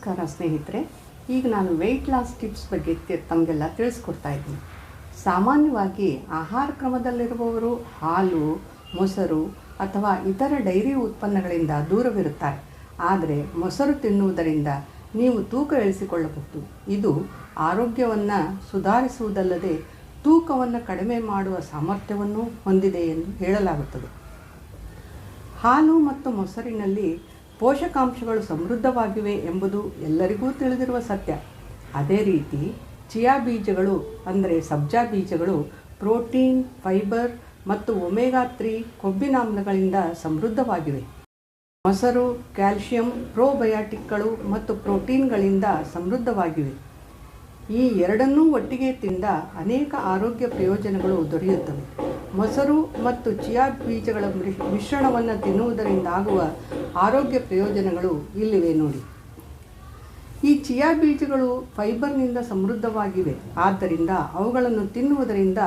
ನಮಸ್ಕಾರ ಸ್ನೇಹಿತರೆ, ಈಗ ನಾನು ವೆಯ್ಟ್ ಲಾಸ್ ಟಿಪ್ಸ್ ಬಗ್ಗೆ ತಮಗೆಲ್ಲ ತಿಳಿಸ್ಕೊಡ್ತಾ ಇದ್ದೀನಿ. ಸಾಮಾನ್ಯವಾಗಿ ಆಹಾರ ಕ್ರಮದಲ್ಲಿರುವವರು ಹಾಲು, ಮೊಸರು ಅಥವಾ ಇತರ ಡೈರಿ ಉತ್ಪನ್ನಗಳಿಂದ ದೂರವಿರುತ್ತಾರೆ. ಆದರೆ ಮೊಸರು ತಿನ್ನುವುದರಿಂದ ನೀವು ತೂಕ ಇಳಿಸಿಕೊಳ್ಳಬಹುದು. ಇದು ಆರೋಗ್ಯವನ್ನು ಸುಧಾರಿಸುವುದಲ್ಲದೆ ತೂಕವನ್ನು ಕಡಿಮೆ ಮಾಡುವ ಸಾಮರ್ಥ್ಯವನ್ನು ಹೊಂದಿದೆ ಎಂದು ಹೇಳಲಾಗುತ್ತದೆ. ಹಾಲು ಮತ್ತು ಮೊಸರಿನಲ್ಲಿ ಪೋಷಕಾಂಶಗಳು ಸಮೃದ್ಧವಾಗಿವೆ ಎಂಬುದು ಎಲ್ಲರಿಗೂ ತಿಳಿದಿರುವ ಸತ್ಯ. ಅದೇ ರೀತಿ, ಚಿಯಾ ಬೀಜಗಳು, ಅಂದರೆ ಸಬ್ಜಾ ಬೀಜಗಳು, ಪ್ರೋಟೀನ್, ಫೈಬರ್ ಮತ್ತು ಒಮೆಗಾ ತ್ರೀ ಕೊಬ್ಬಿನಾಮ್ಲಗಳಿಂದ ಸಮೃದ್ಧವಾಗಿವೆ. ಮೊಸರು, ಕ್ಯಾಲ್ಶಿಯಂ, ಪ್ರೋಬಯಾಟಿಕ್ಗಳು ಮತ್ತು ಪ್ರೋಟೀನ್ಗಳಿಂದ ಸಮೃದ್ಧವಾಗಿವೆ. ಈ ಎರಡನ್ನೂ ಒಟ್ಟಿಗೆ ತಿಂದ ಅನೇಕ ಆರೋಗ್ಯ ಪ್ರಯೋಜನಗಳು ದೊರೆಯುತ್ತವೆ. ಮೊಸರು ಮತ್ತು ಚಿಯಾ ಬೀಜಗಳ ಮಿಶ್- ಮಿಶ್ರಣವನ್ನು ತಿನ್ನುವುದರಿಂದ ಆಗುವ ಆರೋಗ್ಯ ಪ್ರಯೋಜನಗಳು ಇಲ್ಲಿವೆ ನೋಡಿ. ಈ ಚಿಯಾ ಬೀಜಗಳು ಫೈಬರ್ನಿಂದ ಸಮೃದ್ಧವಾಗಿವೆ. ಆದ್ದರಿಂದ ಅವುಗಳನ್ನು ತಿನ್ನುವುದರಿಂದ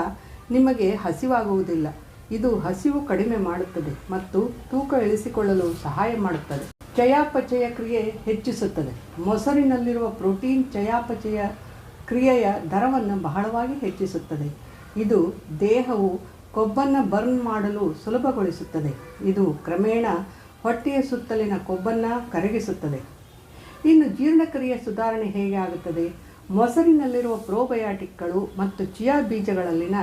ನಿಮಗೆ ಹಸಿವಾಗುವುದಿಲ್ಲ. ಇದು ಹಸಿವು ಕಡಿಮೆ ಮಾಡುತ್ತದೆ ಮತ್ತು ತೂಕ ಇಳಿಸಿಕೊಳ್ಳಲು ಸಹಾಯ ಮಾಡುತ್ತದೆ. ಚಯಾಪಚಯ ಕ್ರಿಯೆ ಹೆಚ್ಚಿಸುತ್ತದೆ. ಮೊಸರಿನಲ್ಲಿರುವ ಪ್ರೋಟೀನ್ ಚಯಾಪಚಯ ಕ್ರಿಯೆಯ ದರವನ್ನು ಬಹಳವಾಗಿ ಹೆಚ್ಚಿಸುತ್ತದೆ. ಇದು ದೇಹವು ಕೊಬ್ಬನ್ನು ಬರ್ನ್ ಮಾಡಲು ಸುಲಭಗೊಳಿಸುತ್ತದೆ. ಇದು ಕ್ರಮೇಣ ಹೊಟ್ಟೆಯ ಸುತ್ತಲಿನ ಕೊಬ್ಬನ್ನು ಕರಗಿಸುತ್ತದೆ. ಇನ್ನು ಜೀರ್ಣಕ್ರಿಯೆ ಸುಧಾರಣೆ ಹೇಗೆ ಆಗುತ್ತದೆ ಮೊಸರಿನಲ್ಲಿರುವ ಪ್ರೋಬಯಾಟಿಕ್ಗಳು ಮತ್ತು ಚಿಯಾ ಬೀಜಗಳಲ್ಲಿನ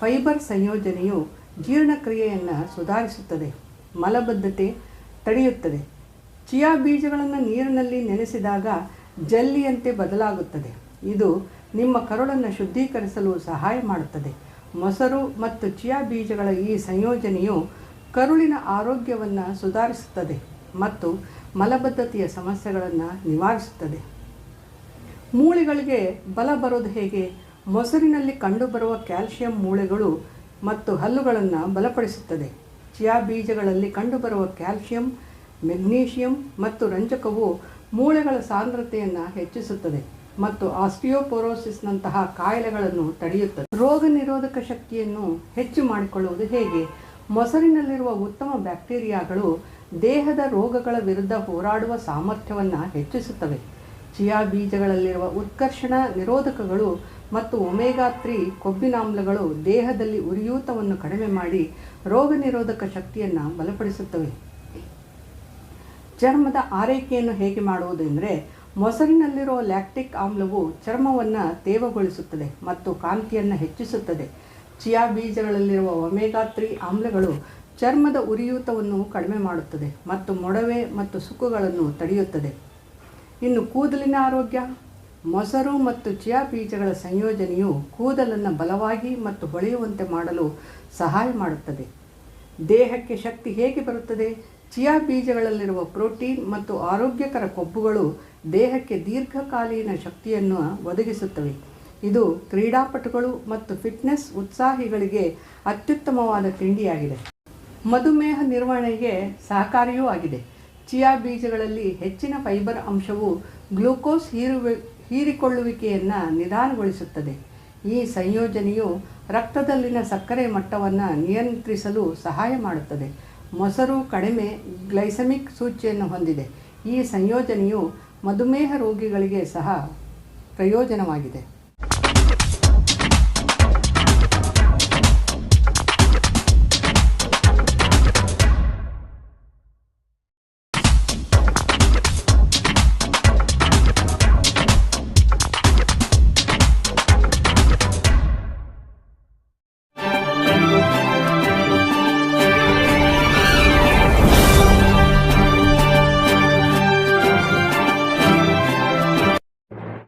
ಫೈಬರ್ ಸಂಯೋಜನೆಯು ಜೀರ್ಣಕ್ರಿಯೆಯನ್ನು ಸುಧಾರಿಸುತ್ತದೆ. ಮಲಬದ್ಧತೆ ತಡೆಯುತ್ತದೆ. ಚಿಯಾ ಬೀಜಗಳನ್ನು ನೀರಿನಲ್ಲಿ ನೆನೆಸಿದಾಗ ಜಲ್ಲಿಯಂತೆ ಬದಲಾಗುತ್ತದೆ. ಇದು ನಿಮ್ಮ ಕರುಳನ್ನು ಶುದ್ಧೀಕರಿಸಲು ಸಹಾಯ ಮಾಡುತ್ತದೆ. ಮೊಸರು ಮತ್ತು ಚಿಯಾ ಬೀಜಗಳ ಈ ಸಂಯೋಜನೆಯು ಕರುಳಿನ ಆರೋಗ್ಯವನ್ನು ಸುಧಾರಿಸುತ್ತದೆ ಮತ್ತು ಮಲಬದ್ಧತೆಯ ಸಮಸ್ಯೆಗಳನ್ನು ನಿವಾರಿಸುತ್ತದೆ. ಮೂಳೆಗಳಿಗೆ ಬಲ ಬರೋದು ಹೇಗೆ? ಮೊಸರಿನಲ್ಲಿ ಕಂಡುಬರುವ ಕ್ಯಾಲ್ಸಿಯಂ ಮೂಳೆಗಳು ಮತ್ತು ಹಲ್ಲುಗಳನ್ನು ಬಲಪಡಿಸುತ್ತದೆ. ಚಿಯಾ ಬೀಜಗಳಲ್ಲಿ ಕಂಡುಬರುವ ಕ್ಯಾಲ್ಶಿಯಂ ಮೆಗ್ನೀಷಿಯಂ ಮತ್ತು ರಂಜಕವು ಮೂಳೆಗಳ ಸಾಂದ್ರತೆಯನ್ನು ಹೆಚ್ಚಿಸುತ್ತದೆ. ಮತ್ತು ಆಸ್ಟಿಯೋಪೊರೋಸಿಸ್ನಂತಹ ಕಾಯಿಲೆಗಳನ್ನು ತಡೆಯುತ್ತದೆ. ರೋಗ ನಿರೋಧಕ ಶಕ್ತಿಯನ್ನು ಹೆಚ್ಚು ಮಾಡಿಕೊಳ್ಳುವುದು ಹೇಗೆ? ಮೊಸರಿನಲ್ಲಿರುವ ಉತ್ತಮ ಬ್ಯಾಕ್ಟೀರಿಯಾಗಳು ದೇಹದ ರೋಗಗಳ ವಿರುದ್ಧ ಹೋರಾಡುವ ಸಾಮರ್ಥ್ಯವನ್ನು ಹೆಚ್ಚಿಸುತ್ತವೆ. ಚಿಯಾ ಬೀಜಗಳಲ್ಲಿರುವ ಉತ್ಕರ್ಷಣ ನಿರೋಧಕಗಳು ಮತ್ತು ಒಮೇಗಾ ತ್ರೀ ಕೊಬ್ಬಿನಾಮ್ಲಗಳು ದೇಹದಲ್ಲಿ ಉರಿಯೂತವನ್ನು ಕಡಿಮೆ ಮಾಡಿ ರೋಗ ನಿರೋಧಕ ಶಕ್ತಿಯನ್ನು ಬಲಪಡಿಸುತ್ತವೆ. ಚರ್ಮದ ಆರೈಕೆಯನ್ನು ಹೇಗೆ ಮಾಡುವುದೆಂದರೆ ಮೊಸರಿನಲ್ಲಿರುವ ಲ್ಯಾಕ್ಟಿಕ್ ಆಮ್ಲವು ಚರ್ಮವನ್ನು ತೇವಗೊಳಿಸುತ್ತದೆ ಮತ್ತು ಕಾಂತಿಯನ್ನು ಹೆಚ್ಚಿಸುತ್ತದೆ. ಚಿಯಾ ಬೀಜಗಳಲ್ಲಿರುವ ಒಮೆಗಾ ತ್ರೀ ಆಮ್ಲಗಳು ಚರ್ಮದ ಉರಿಯೂತವನ್ನು ಕಡಿಮೆ ಮಾಡುತ್ತದೆ ಮತ್ತು ಮೊಡವೆ ಮತ್ತು ಸುಕ್ಕುಗಳನ್ನು ತಡೆಯುತ್ತದೆ. ಇನ್ನು ಕೂದಲಿನ ಆರೋಗ್ಯ. ಮೊಸರು ಮತ್ತು ಚಿಯಾ ಬೀಜಗಳ ಸಂಯೋಜನೆಯು ಕೂದಲನ್ನು ಬಲವಾಗಿ ಮತ್ತು ಹೊಳೆಯುವಂತೆ ಮಾಡಲು ಸಹಾಯ ಮಾಡುತ್ತದೆ. ದೇಹಕ್ಕೆ ಶಕ್ತಿ ಹೇಗೆ ಬರುತ್ತದೆ? ಚಿಯಾ ಬೀಜಗಳಲ್ಲಿರುವ ಪ್ರೋಟೀನ್ ಮತ್ತು ಆರೋಗ್ಯಕರ ಕೊಬ್ಬುಗಳು ದೇಹಕ್ಕೆ ದೀರ್ಘಕಾಲೀನ ಶಕ್ತಿಯನ್ನು ಒದಗಿಸುತ್ತವೆ. ಇದು ಕ್ರೀಡಾಪಟುಗಳು ಮತ್ತು ಫಿಟ್ನೆಸ್ ಉತ್ಸಾಹಿಗಳಿಗೆ ಅತ್ಯುತ್ತಮವಾದ ತಿಂಡಿಯಾಗಿದೆ. ಮಧುಮೇಹ ನಿರ್ವಹಣೆಗೆ ಸಹಕಾರಿಯೂ ಆಗಿದೆ. ಚಿಯಾ ಬೀಜಗಳಲ್ಲಿ ಹೆಚ್ಚಿನ ಫೈಬರ್ ಅಂಶವು ಗ್ಲೂಕೋಸ್ ಹೀರುವೆ ಹೀರಿಕೊಳ್ಳುವಿಕೆಯನ್ನು ನಿಧಾನಗೊಳಿಸುತ್ತದೆ. ಈ ಸಂಯೋಜನೆಯು ರಕ್ತದಲ್ಲಿನ ಸಕ್ಕರೆ ಮಟ್ಟವನ್ನು ನಿಯಂತ್ರಿಸಲು ಸಹಾಯ ಮಾಡುತ್ತದೆ. ಮೊಸರು ಕಡಿಮೆ ಗ್ಲೈಸಮಿಕ್ ಸೂಚಿಯನ್ನು ಹೊಂದಿದೆ. ಈ ಸಂಯೋಜನೆಯು ಮಧುಮೇಹ ರೋಗಿಗಳಿಗೆ ಸಹ ಪ್ರಯೋಜನವಾಗಿದೆ.